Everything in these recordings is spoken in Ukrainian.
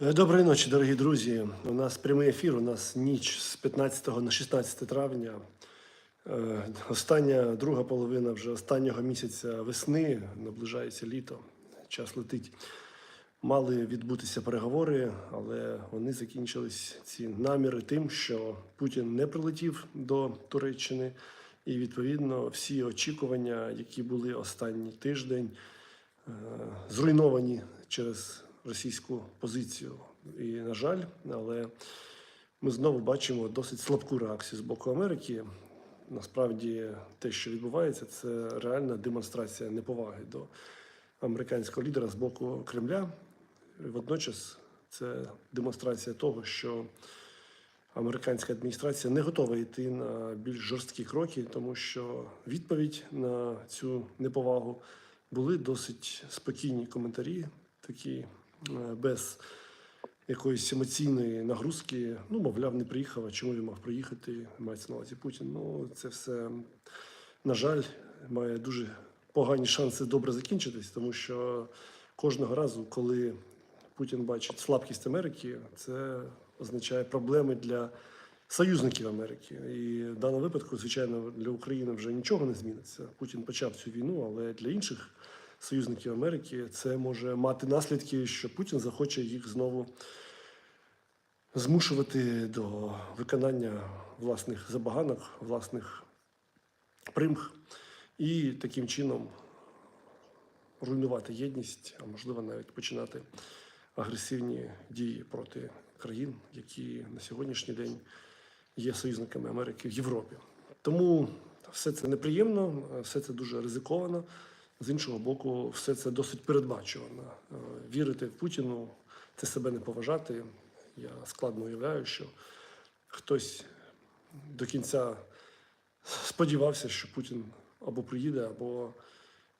Е, Доброї ночі, дорогі друзі. У нас прямий ефір. У нас ніч з 15 на 16 травня. Е, Остання друга половина вже останнього місяця весни. Наближається літо. Час летить. Мали відбутися переговори, але вони закінчились ці наміри тим, що Путін не прилетів до Туреччини, і відповідно всі очікування, які були останній тиждень, е, зруйновані через російську позицію. І, на жаль, але ми знову бачимо досить слабку реакцію з боку Америки. Насправді, те, що відбувається, це реальна демонстрація неповаги до американського лідера з боку Кремля. Водночас це демонстрація того, що американська адміністрація не готова йти на більш жорсткі кроки, тому що відповідь на цю неповагу були досить спокійні коментарі, такі без якоїсь емоційної нагрузки. Ну, мовляв, не приїхав, а чому він мав приїхати? Мається на увазі Путін. Ну, це все, на жаль, має дуже погані шанси добре закінчитись, тому що кожного разу, коли Путін бачить слабкість Америки, це означає проблеми для союзників Америки. І в даному випадку, звичайно, для України вже нічого не зміниться. Путін почав цю війну, але для інших союзників Америки це може мати наслідки, що Путін захоче їх знову змушувати до виконання власних забаганок, власних примх, і таким чином руйнувати єдність, а можливо навіть починати агресивні дії проти країн, які на сьогоднішній день є союзниками Америки в Європі. Тому все це неприємно, все це дуже ризиковано. З іншого боку, все це досить передбачувано. Е, Вірити в Путіну це себе не поважати. Я складно уявляю, що хтось до кінця сподівався, що Путін або приїде, або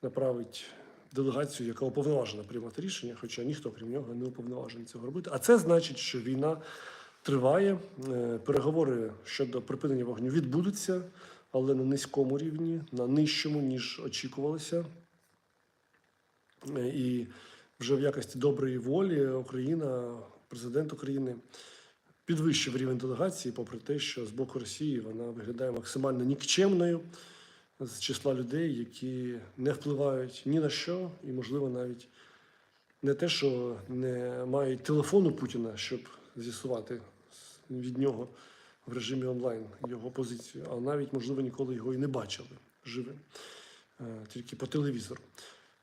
направить делегацію, яка уповноважена приймати рішення, хоча ніхто крім нього не уповноважений цього робити. А це значить, що війна триває. Е, Переговори щодо припинення вогню відбудуться, але на низькому рівні, на нижчому, ніж очікувалося. І вже в якості доброї волі Україна, президент України підвищив рівень делегації, попри те, що з боку Росії вона виглядає максимально нікчемною з числа людей, які не впливають ні на що, і, можливо, навіть не те, що не мають телефону Путіна, щоб з'ясувати від нього в режимі онлайн його позицію, а навіть, можливо, ніколи його і не бачили живим, е, тільки по телевізору.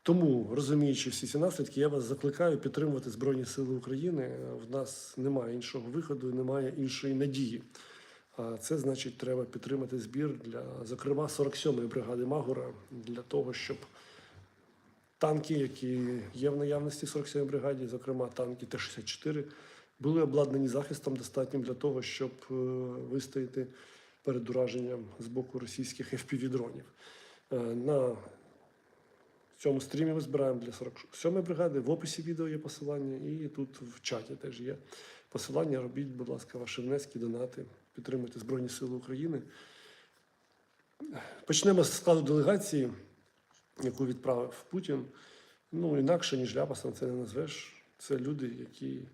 Тому, розуміючи всі ці наслідки, я вас закликаю підтримувати Збройні Сили України. В нас немає іншого виходу, немає іншої надії. А це значить, треба підтримати збір для, зокрема, 47-ї бригади Магура для того, щоб танки, які є в наявності 47-й бригаді, зокрема танки Т-64, були обладнані захистом достатнім для того, щоб е, вистояти перед ураженням з боку російських FPV-дронів. Е, На цьому стрімі ми збираємо для 47-ї бригади. В описі відео є посилання, і тут в чаті теж є посилання. Робіть, будь ласка, ваші внески, донати, підтримуйте Збройні Сили України. Почнемо з складу делегації, яку відправив Путін. Ну, інакше, ніж ляпасом, це не назвеш. Це люди, які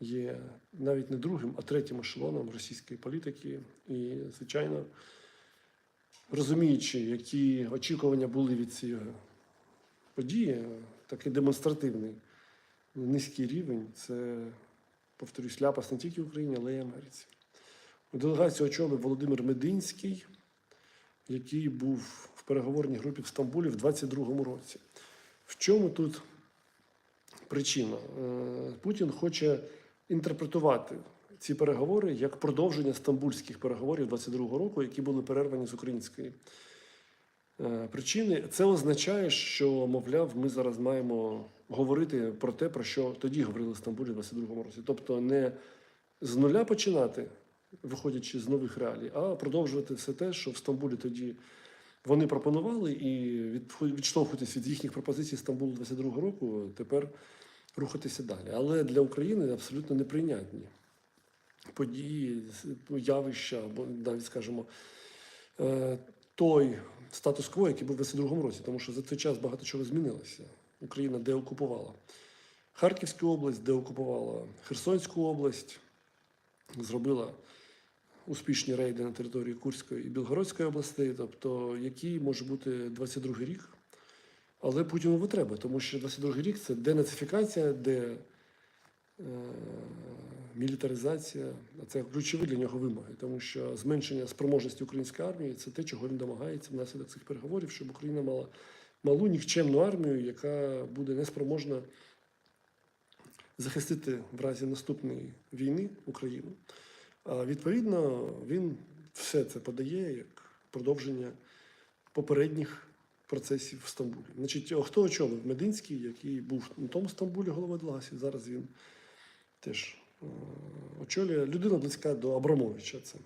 є навіть не другим, а третім ешелоном російської політики. І, звичайно, розуміючи, які очікування були від цієї події, такий демонстративний низький рівень, це, повторюсь, ляпас не тільки в Україні, але й Америці. Делегацію очолив Володимир Мединський, який був в переговорній групі в Стамбулі в 22-му році. В чому тут причина? Е, Путін хоче інтерпретувати ці переговори як продовження стамбульських переговорів 22-го року, які були перервані з української е, причини. Це означає, що, мовляв, ми зараз маємо говорити про те, про що тоді говорили в Стамбулі в 22-му році. Тобто не з нуля починати, виходячи з нових реалій, а продовжувати все те, що в Стамбулі тоді вони пропонували, і відштовхуватись від їхніх пропозицій Стамбулу 22-го року, тепер рухатися далі. Але для України абсолютно неприйнятні події, явища, або навіть скажімо, е, той статус-кво, який був в 22-му році, тому що за цей час багато чого змінилося. Україна деокупувала Харківську область, де окупувала Херсонську область, зробила успішні рейди на території Курської і Білгородської областей, тобто який може бути 22-й рік. Але Путіну треба, тому що 22-й рік це денацифікація, де е, мілітаризація, це ключові для нього вимоги, тому що зменшення спроможності української армії це те, чого він домагається внаслідок цих переговорів, щоб Україна мала малу нікчемну армію, яка буде неспроможна захистити в разі наступної війни Україну. А відповідно, він все це подає як продовження попередніх процесів в Стамбулі. Значить, хто очолив Мединський, який був на тому Стамбулі головою делегації, зараз він теж очолює людина близька до Абрамовича. Це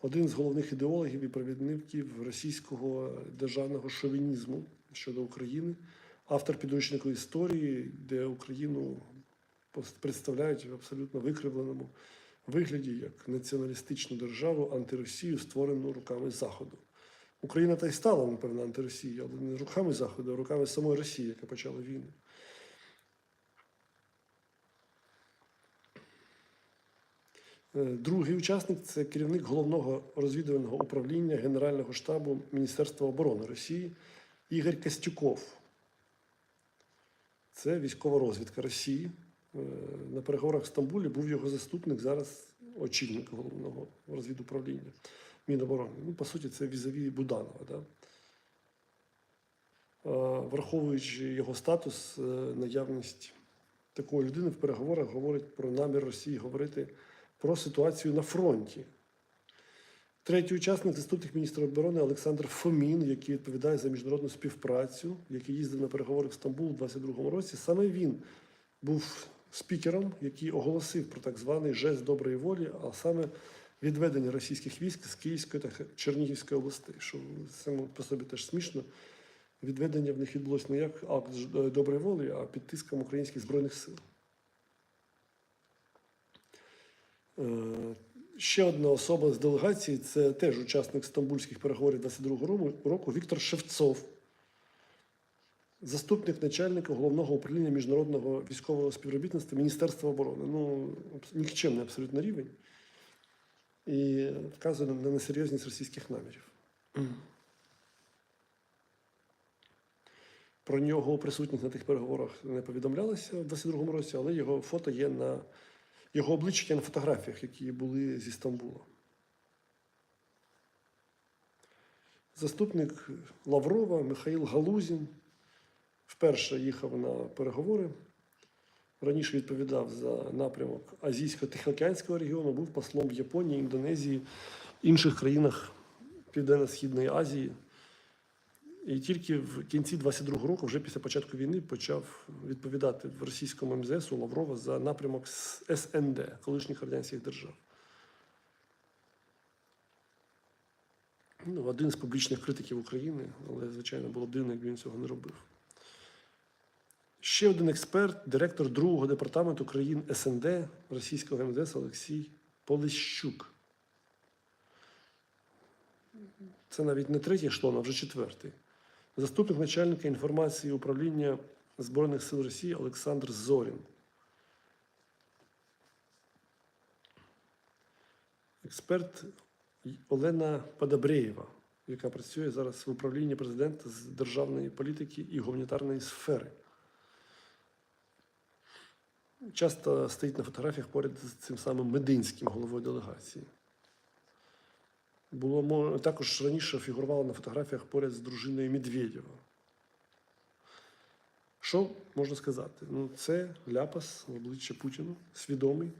один з головних ідеологів і провідників російського державного шовінізму щодо України, автор підручнику історії, де Україну представляють в абсолютно викривленому вигляді як націоналістичну державу, антиросію, створену руками Заходу. Україна та й стала, напевно, антиросією, але не руками Заходу, а руками самої Росії, яка почала війну. Другий учасник це керівник головного розвідувального управління Генерального штабу Міністерства оборони Росії Ігор Костюков. Це військова розвідка Росії. Е, На переговорах в Стамбулі був його заступник, зараз очільник головного розвідуправління Міноборони. Ну, по суті, це візові Буданова. Да? Е, Враховуючи його статус, е, наявність такої людини в переговорах говорить про намір Росії говорити про ситуацію на фронті. Третій учасник заступник міністра оборони Олександр Фомін, який відповідає за міжнародну співпрацю, який їздив на переговори в Стамбул у 22-му році. Саме він був спікером, який оголосив про так званий жест доброї волі, а саме відведення російських військ з Київської та Чернігівської областей, що само по собі теж смішно. Відведення в них відбулося не як акт е, доброї волі, а під тиском українських збройних сил. Ще одна особа з делегації це теж учасник стамбульських переговорів 22 року, Віктор Шевцов, заступник начальника головного управління міжнародного військового співробітництва Міністерства оборони. Ну, нікчемний абсолютно рівень. І вказує на несерйозність російських намірів. Про нього присутність на тих переговорах не повідомлялося в 22-му році, але його фото є на його обличчя на фотографіях, які були зі Стамбула. Заступник Лаврова Михаїл Галузін вперше їхав на переговори. Раніше відповідав за напрямок Азійсько-Тихоокеанського регіону, був послом в Японії, Індонезії, інших країнах Південно-Східної Азії. І тільки в кінці 22-го року, вже після початку війни, почав відповідати в російському МЗС у Лаврова за напрямок СНД, колишніх радянських держав. Ну, один з публічних критиків України, але, звичайно, було б дивно, якби він цього не робив. Ще один експерт, директор другого департаменту країн СНД російського МЗС Олексій Полищук. Це навіть не третій ешлон, а вже четвертий. Заступник начальника інформації управління Збройних сил Росії Олександр Зорін. Експерт Олена Подобреєва, яка працює зараз в управлінні президента з державної політики і гуманітарної сфери. Часто стоїть на фотографіях поряд з цим самим Мединським головою делегації. Було також раніше фігурувало на фотографіях поряд з дружиною Медведєва. Що можна сказати? Ну, це ляпас в обличчя Путіна, свідомий.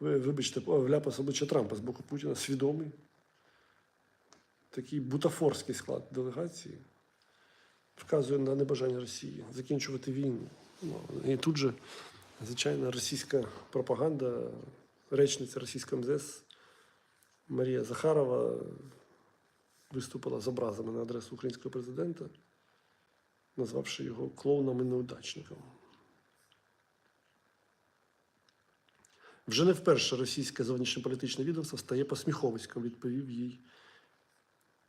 Ви, вибачте, ляпас в обличчя Трампа з боку Путіна, свідомий. Такий бутафорський склад делегації вказує на небажання Росії закінчувати війну. Ну, і тут же, звичайно, російська пропаганда, речниця російського МЗС Марія Захарова виступила з образами на адресу українського президента, назвавши його клоуном і неудачником. Вже не вперше російське зовнішньополітичне відомство стає посміховиськом, відповів їй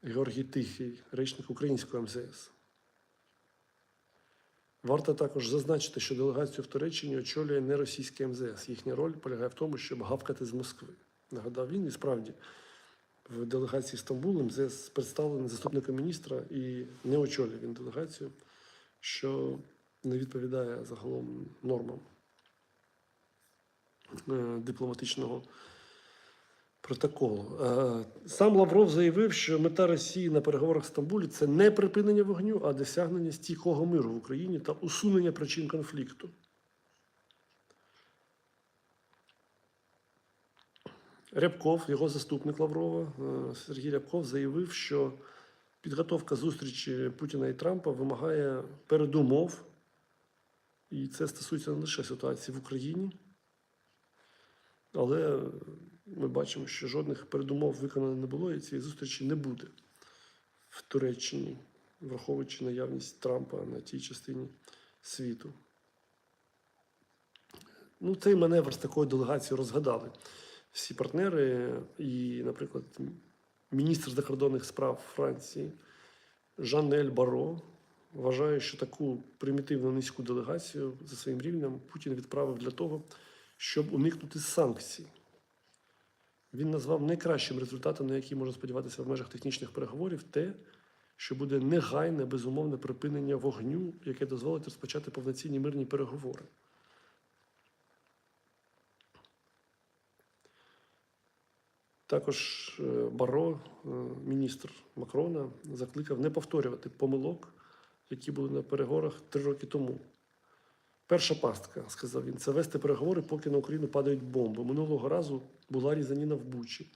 Георгій Тихий, речник українського МЗС. Варто також зазначити, що делегацію в Туреччині очолює не російське МЗС. Їхня роль полягає в тому, щоб гавкати з Москви. Нагадав він, і справді в делегації Стамбулу МЗС представлений заступником міністра і не очолює він делегацію, що не відповідає загалом нормам е, дипломатичного протоколу. Е, Сам Лавров заявив, що мета Росії на переговорах в Стамбулі це не припинення вогню, а досягнення стійкого миру в Україні та усунення причин конфлікту. Рябков, його заступник Лаврова, е, Сергій Рябков заявив, що підготовка зустрічі Путіна і Трампа вимагає передумов, і це стосується не лише ситуації в Україні, але ми бачимо, що жодних передумов виконано не було, і цієї зустрічі не буде в Туреччині, враховуючи наявність Трампа на тій частині світу. Ну, цей маневр з такою делегацією розгадали всі партнери. І, наприклад, міністр закордонних справ Франції Жанель Баро вважає, що таку примітивну низьку делегацію за своїм рівнем Путін відправив для того, щоб уникнути санкцій. Він назвав найкращим результатом, на який можна сподіватися в межах технічних переговорів, те, що буде негайне безумовне припинення вогню, яке дозволить розпочати повноцінні мирні переговори. Також е, Баро, е, міністр Макрона, закликав не повторювати помилок, які були на переговорах три роки тому. Перша пастка, сказав він, це вести переговори, поки на Україну падають бомби. Минулого разу була різаніна в Бучі,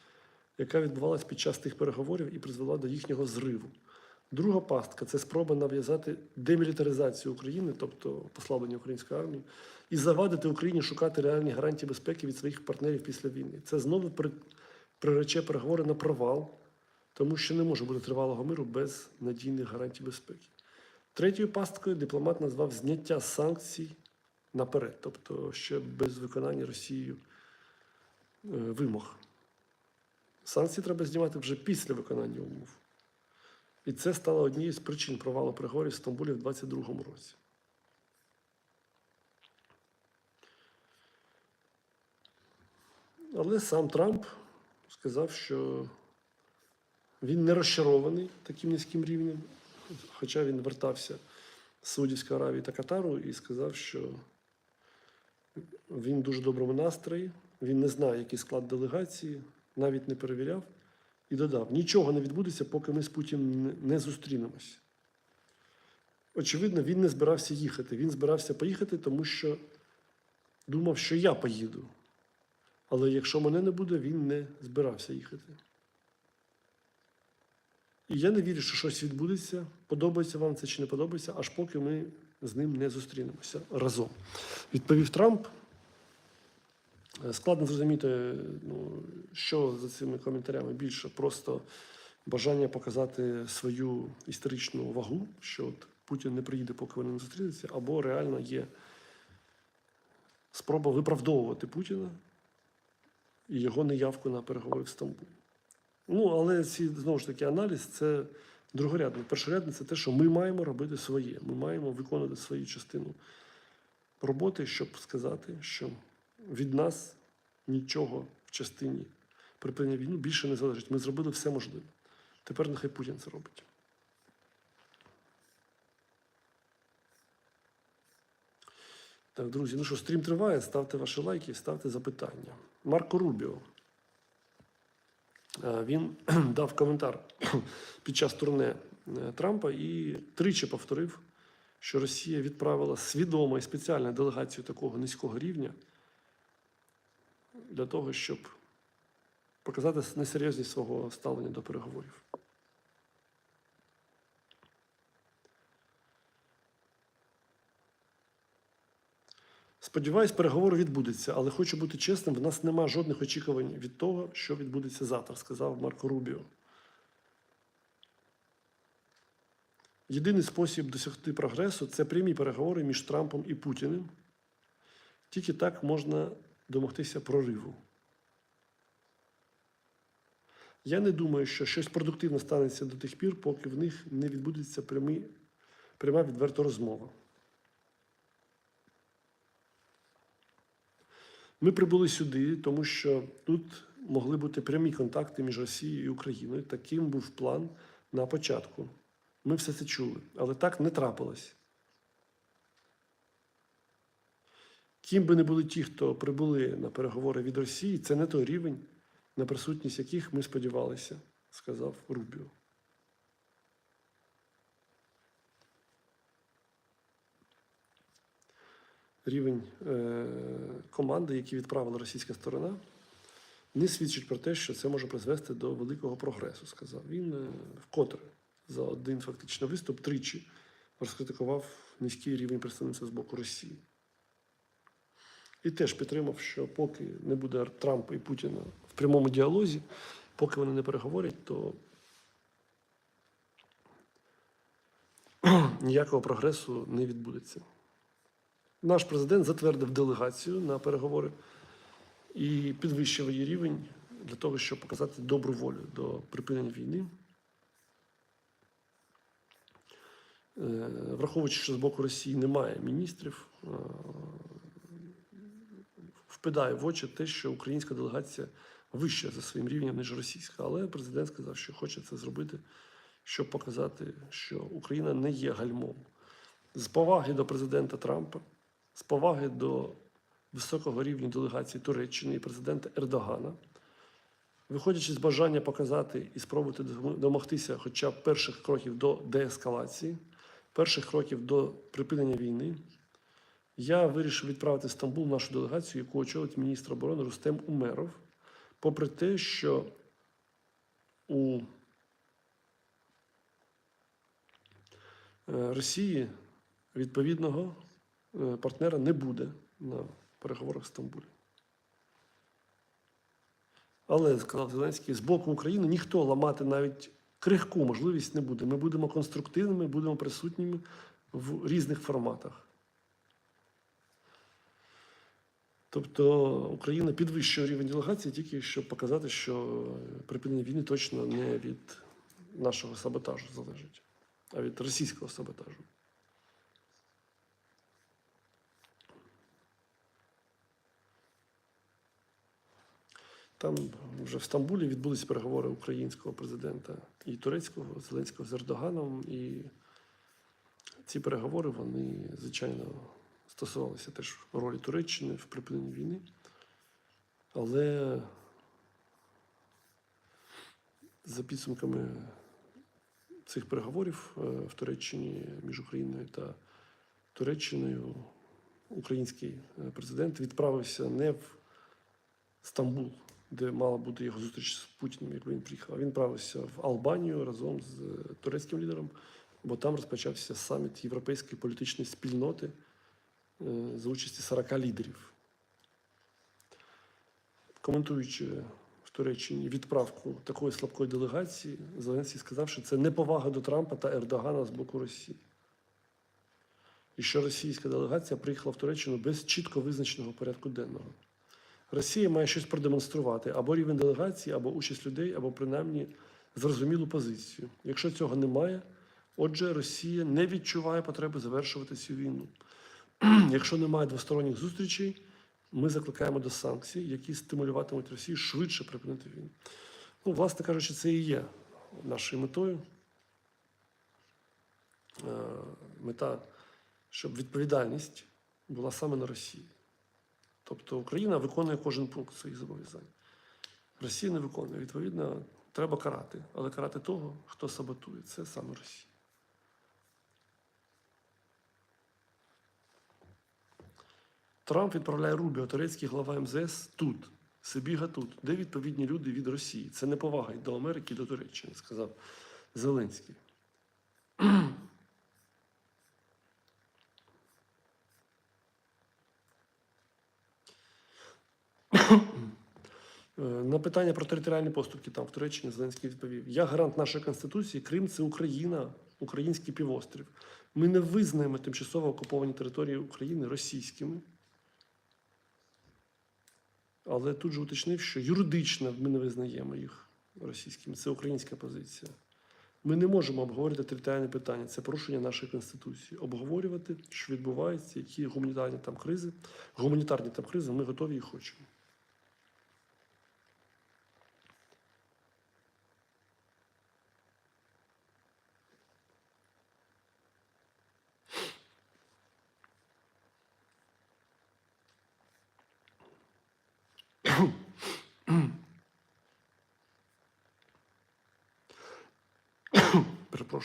яка відбувалася під час тих переговорів і призвела до їхнього зриву. Друга пастка це спроба нав'язати демілітаризацію України, тобто послаблення української армії, і завадити Україні шукати реальні гарантії безпеки від своїх партнерів після війни. Це знову прирече переговори на провал, тому що не може бути тривалого миру без надійних гарантій безпеки. Третьою пасткою дипломат назвав зняття санкцій наперед, тобто ще без виконання Росією е, вимог. Санкції треба знімати вже після виконання умов. І це стало однією з причин провалу переговорів в Стамбулі в 2022 році. Але сам Трамп сказав, що він не розчарований таким низьким рівнем, хоча він вертався з Саудівської Аравії та Катару і сказав, що він дуже доброму настрої, він не знає, який склад делегації, навіть не перевіряв, і додав: нічого не відбудеться, поки ми з Путіним не- не зустрінемося. Очевидно, він не збирався їхати. Він збирався поїхати, тому що думав, що я поїду. Але якщо мене не буде, він не збирався їхати. І я не вірю, що щось відбудеться, подобається вам це чи не подобається, аж поки ми з ним не зустрінемося разом. Відповів Трамп. Е, Складно зрозуміти, ну, що за цими коментарями більше. Просто бажання показати свою історичну вагу, що от Путін не приїде, поки вони не зустрінуться, або реально є спроба виправдовувати Путіна і його неявку на переговори в Стамбул. Ну, але ці знову ж таки аналіз це другорядне. Першорядне це те, що ми маємо робити своє. Ми маємо виконувати свою частину роботи, щоб сказати, що від нас нічого в частині припинення війни більше не залежить. Ми зробили все можливе. Тепер нехай Путін це робить. Так, друзі, ну що, стрім триває. Ставте ваші лайки, ставте запитання. Марко Рубіо. Е, Він дав коментар під час турне е, Трампа і тричі повторив, що Росія відправила свідомо і спеціально делегацію такого низького рівня для того, щоб показати несерйозність свого ставлення до переговорів. Сподіваюсь, переговори відбудуться, але хочу бути чесним, в нас нема жодних очікувань від того, що відбудеться завтра, сказав Марко Рубіо. Єдиний спосіб досягти прогресу це прямі переговори між Трампом і Путіним. Тільки так можна домогтися прориву. Я не думаю, що щось продуктивне станеться до тих пір, поки в них не відбудеться прямі, пряма відверта розмова. Ми прибули сюди, тому що тут могли бути прямі контакти між Росією і Україною. Таким був план на початку. Ми все це чули, але так не трапилось. Ким би не були ті, хто прибули на переговори від Росії, це не той рівень, на присутність яких ми сподівалися, сказав Рубіо. Рівень е, команди, який відправила російська сторона, не свідчить про те, що це може призвести до великого прогресу, сказав. Він е, вкотре за один фактично виступ тричі розкритикував низький рівень представництва з боку Росії. І теж підтримав, що поки не буде Трампа і Путіна в прямому діалозі, поки вони не переговорять, то ніякого прогресу не відбудеться. Наш президент затвердив делегацію на переговори і підвищив її рівень для того, щоб показати добру волю до припинення війни. Е, Враховуючи, що з боку Росії немає міністрів, е, впадає в очі те, що українська делегація вища за своїм рівнем, ніж російська. Але президент сказав, що хоче це зробити, щоб показати, що Україна не є гальмом. З поваги до президента Трампа, з поваги до високого рівня делегації Туреччини і президента Ердогана, виходячи з бажання показати і спробувати домогтися хоча б перших кроків до деескалації, перших кроків до припинення війни, я вирішив відправити в Стамбул нашу делегацію, яку очолить міністр оборони Рустем Умеров, попри те, що у е, Росії відповідного партнера не буде на переговорах в Стамбулі. Але, сказав Зеленський, з боку України ніхто ламати навіть крихку можливість не буде. Ми будемо конструктивними, будемо присутніми в різних форматах. Тобто Україна підвищує рівень делегації тільки щоб показати, що припинення війни точно не від нашого саботажу залежить, а від російського саботажу. Там вже в Стамбулі відбулися переговори українського президента і турецького Зеленського з Ердоганом. І ці переговори, вони, звичайно, стосувалися теж ролі Туреччини в припиненні війни. Але за підсумками цих переговорів е, в Туреччині між Україною та Туреччиною український е, президент відправився не в Стамбул, де мала бути його зустріч з Путіним, як він приїхав. Він правився в Албанію разом з е, турецьким лідером, бо там розпочався саміт Європейської політичної спільноти е, за участі 40 лідерів. Коментуючи в Туреччині відправку такої слабкої делегації, Зеленський сказав, що це неповага до Трампа та Ердогана з боку Росії. І що російська делегація приїхала в Туреччину без чітко визначеного порядку денного. Росія має щось продемонструвати або рівень делегації, або участь людей, або принаймні зрозумілу позицію. Якщо цього немає, отже, Росія не відчуває потреби завершувати цю війну. Якщо немає двосторонніх зустрічей, ми закликаємо до санкцій, які стимулюватимуть Росію швидше припинити війну. Ну, власне кажучи, це і є нашою метою. Е, Мета, щоб відповідальність була саме на Росії. Тобто Україна виконує кожен пункт своїх зобов'язань. Росія не виконує. Відповідно, треба карати. Але карати того, хто саботує, це саме Росія. Трамп відправляє Рубіо, турецький глава МЗС, тут, Сибіга тут, де відповідні люди від Росії. Це не повага й до Америки, і до Туреччини, сказав Зеленський. На питання про територіальні поступки там в Туреччині Зеленський відповів: Я гарант нашої конституції, Крим це Україна, український півострів. Ми не визнаємо тимчасово окуповані території України російськими. Але тут же уточнив, що юридично ми не визнаємо їх російськими. Це українська позиція. Ми не можемо обговорювати територіальне питання. Це порушення нашої конституції. Обговорювати, що відбувається, які гуманітарні там кризи, гуманітарні там кризи, ми готові і хочемо.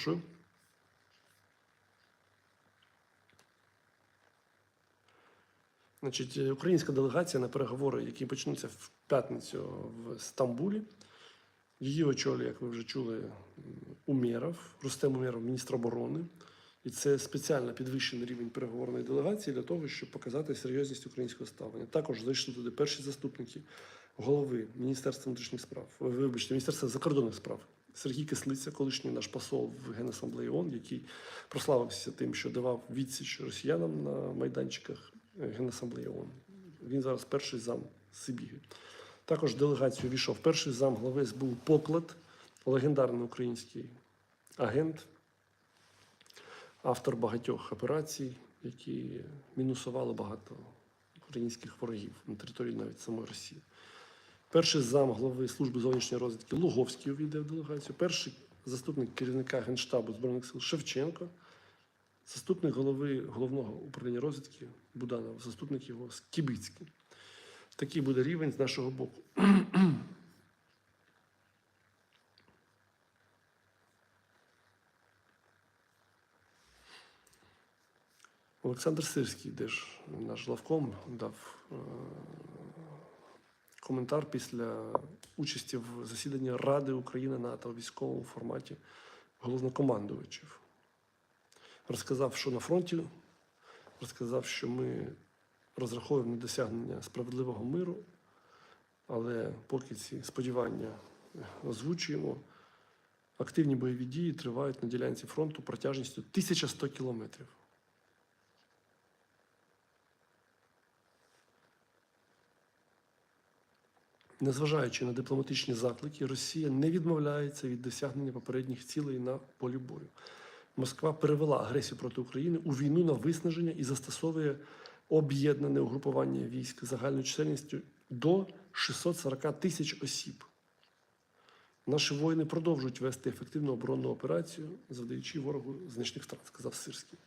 Перепрошую. Значить, е, українська делегація на переговори, які почнуться в п'ятницю в Стамбулі. Її очолює, як ви вже чули, Умєров, Рустем Умєров, міністр оборони. І це спеціально підвищений рівень переговорної делегації для того, щоб показати серйозність українського ставлення. Також зайшли туди перші заступники голови Міністерства внутрішніх справ, е, вибачте, Міністерства закордонних справ. Сергій Кислиця, колишній наш посол в Генасамблеї ООН, який прославився тим, що давав відсіч росіянам на майданчиках Генасамблеї ООН. Він зараз перший зам Сибіги. Також делегацію війшов перший зам глави СБУ Поклад, легендарний український агент, автор багатьох операцій, які мінусували багато українських ворогів на території навіть самої Росії. Перший зам голови служби зовнішньої розвідки Луговський увійде в делегацію. Перший заступник керівника Генштабу Збройних сил Шевченко, заступник голови головного управління розвідки Буданов, заступник його Скібицький. Такий буде рівень з нашого боку. Олександр Сирський, де ж наш главком, дав е, коментар після участі в засіданні Ради України НАТО у військовому форматі головнокомандувачів. Розказав, що на фронті, розказав, що ми розраховуємо на досягнення справедливого миру, але поки ці сподівання озвучуємо, активні бойові дії тривають на ділянці фронту протяжністю 1100 кілометрів. Незважаючи на дипломатичні заклики, Росія не відмовляється від досягнення попередніх цілей на полі бою. Москва перевела агресію проти України у війну на виснаження і застосовує об'єднане угрупування військ загальною чисельністю до 640 тисяч осіб. Наші воїни продовжують вести ефективну оборонну операцію, завдаючи ворогу значних втрат, сказав Сирський.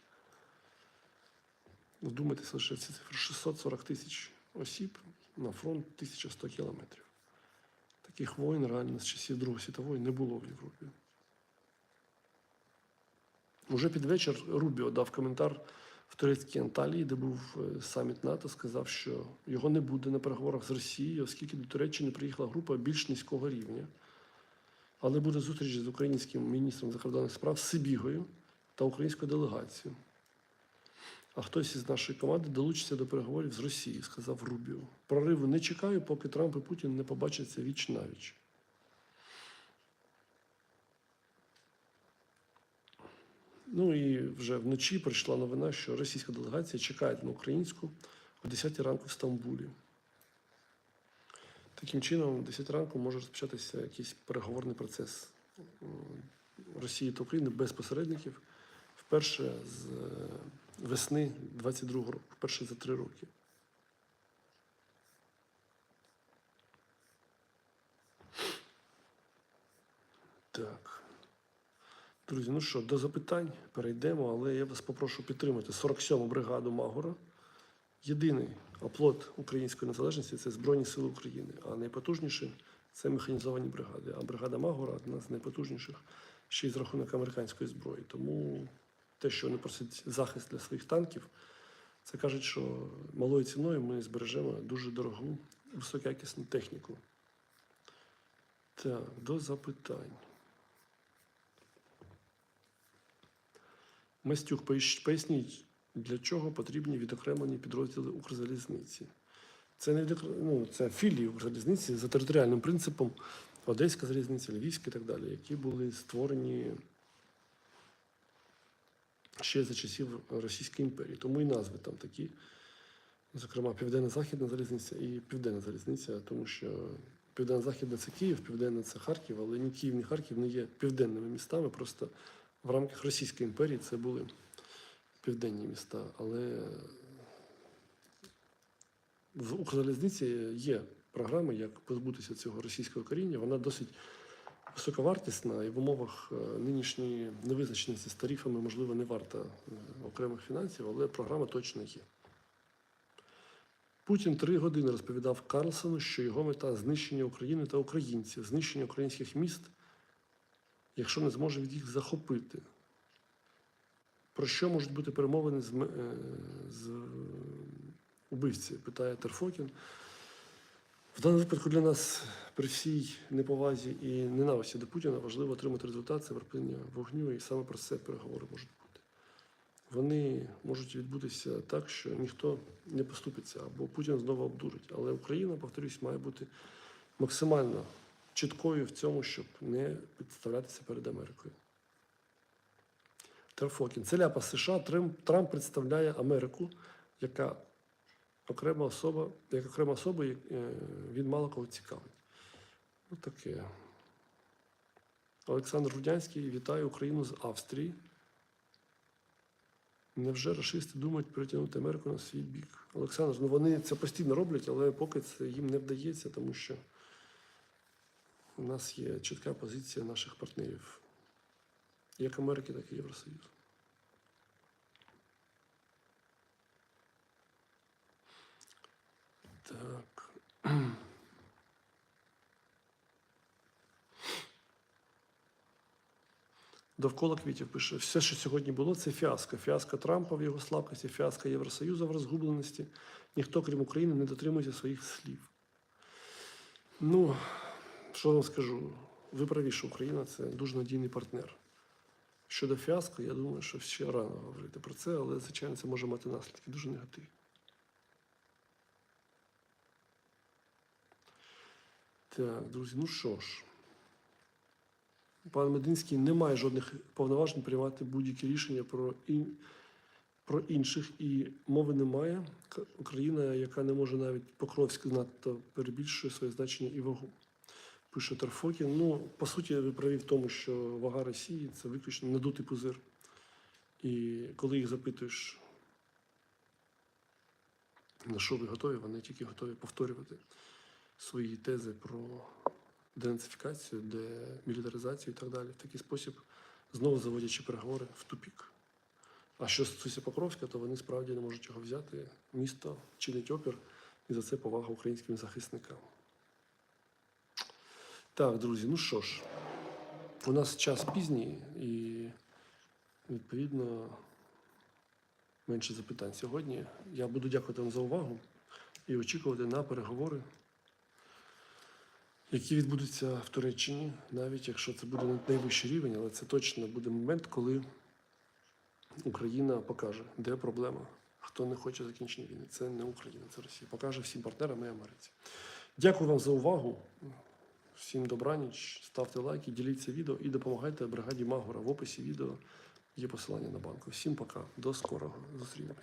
Вдумайтеся лише ці цифри 640 тисяч осіб на фронт 1100 кілометрів. Таких воїн реально з часів Другої світової не було в Європі. Уже під вечір Рубіо дав коментар в турецькій Анталії, де був е, саміт НАТО, сказав, що його не буде на переговорах з Росією, оскільки до Туреччини приїхала група більш низького рівня. Але буде зустріч з українським міністром закордонних справ Сибігою та українською делегацією. А хтось із нашої команди долучиться до переговорів з Росією, сказав Рубіо. Прориву не чекаю, поки Трамп і Путін не побачаться віч навіч. Ну і вже вночі прийшла новина, що російська делегація чекає на українську о 10 ранку в Стамбулі. Таким чином, о 10 ранку може розпочатися якийсь переговорний процес Росії та України без посередників вперше з е, весни 22-го року, вперше за три роки. Так. Друзі, ну що, до запитань перейдемо, але я вас попрошу підтримати 47-му бригаду Магора. Єдиний оплот української незалежності це Збройні Сили України, а найпотужніші це механізовані бригади. А бригада Магора одна з найпотужніших ще й з рахунок американської зброї. Тому те, що вони просять захист для своїх танків, це кажуть, що малою ціною ми збережемо дуже дорогу, високоякісну техніку. Так, до запитань. Мастюк, поясніть, для чого потрібні відокремлені підрозділи Укрзалізниці? Це не ну, це філії Укрзалізниці за територіальним принципом Одеська залізниця, Львівська і так далі, які були створені ще за часів Російської імперії. Тому і назви там такі, зокрема, Південно-Західна залізниця і Південна залізниця, тому що Південно-Західне це Київ, Південне це Харків, але ні Київ, ні Харків не є південними містами. Просто в рамках Російської імперії це були південні міста. Але в Укрзалізниці є програма, як позбутися цього російського коріння. Вона досить високовартісна і в умовах е, нинішньої невизначеності з тарифами, можливо, не варта е, окремих фінансів, але програма точно є. Путін три години розповідав Карлсону, що його мета знищення України та українців, знищення українських міст, якщо не зможе від їх захопити. Про що можуть бути перемовини з, е, з убивці, питає Терфокін. В даному випадку для нас при всій неповазі і ненависті до Путіна важливо отримати результат це припинення вогню, і саме про це переговори можуть бути. Вони можуть відбутися так, що ніхто не поступиться, або Путін знову обдурить. Але Україна, повторюсь, має бути максимально чіткою в цьому, щоб не підставлятися перед Америкою. Терфокін. Це ляпа США. Трамп представляє Америку, яка окрема особа, як окрема особа, е, він мало кого цікавить. Ну таке. Олександр Рудянський вітає Україну з Австрії. Невже расисти думають перетягнути Америку на свій бік? Олександр, ну вони це постійно роблять, але поки це їм не вдається, тому що у нас є чітка позиція наших партнерів, як Америки, так і Євросоюзу. Так. Довкола квітів пише: все, що сьогодні було, це фіаско. Фіаско Трампа в його слабкості, фіаско Євросоюзу в розгубленості. Ніхто, крім України, не дотримується своїх слів. Ну, що вам скажу? Ви праві, що Україна це дуже надійний партнер. Щодо фіаско, я думаю, що ще рано говорити про це, але, звичайно, це може мати наслідки дуже негативні. Так, друзі, ну що ж. Пан Мединський не має жодних повноважень приймати будь-які рішення про, ін... про інших, і мови немає. Україна, яка не може навіть Покровськ надто перебільшує своє значення і вагу. Пише Тарфокін. Ну, по суті, ви праві в тому, що вага Росії це виключно надутий пузир. І коли їх запитуєш, на що ви готові, вони тільки готові повторювати свої тези про денацифікацію, демілітаризацію і так далі. В такий спосіб знову заводячи переговори в тупік. А що стосується Покровська, то вони справді не можуть його взяти. Місто чинить опір, і за це повага українським захисникам. Так, друзі, ну що ж, у нас час пізній і відповідно менше запитань сьогодні. Я буду дякувати вам за увагу і очікувати на переговори які відбудуться в Туреччині, навіть якщо це буде не найвищий рівень, але це точно буде момент, коли Україна покаже, де проблема. Хто не хоче закінчення війни. Це не Україна, це Росія. Покаже всім партнерам і Америці. Дякую вам за увагу. Всім добраніч, ставте лайки, діліться відео і допомагайте бригаді Магора. В описі відео є посилання на банку. Всім пока, до скорого. Зустрінемось.